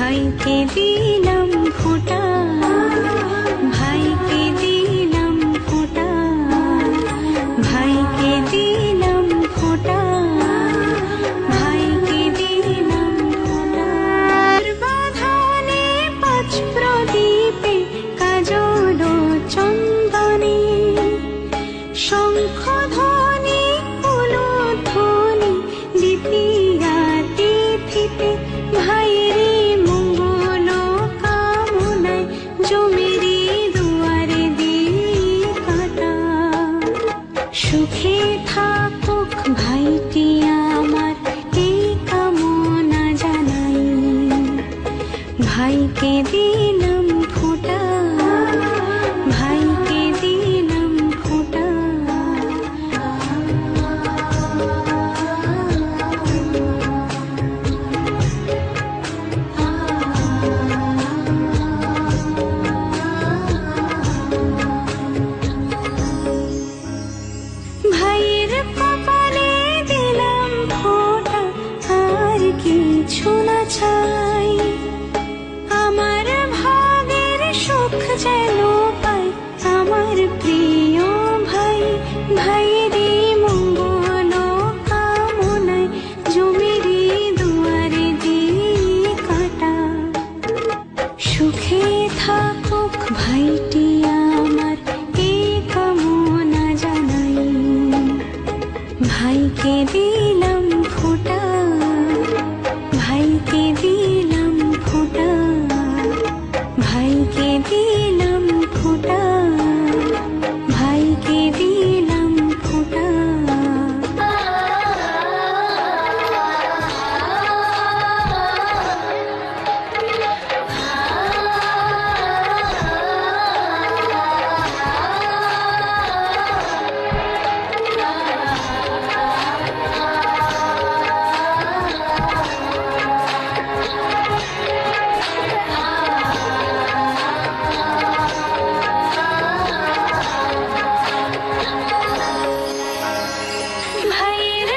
ভাইকে দিলাম ফোঁটা। সুখ যেন পাই আমার প্রিয় ভাই। ভাইরি মঙ্গল কামনায় জমিরি দুয়ারে দিই কাটা। সুখে থাকুক ভাইটি আমার এই কামনা ভাইকে দিলাম ফোটা ीनं कुट Aí.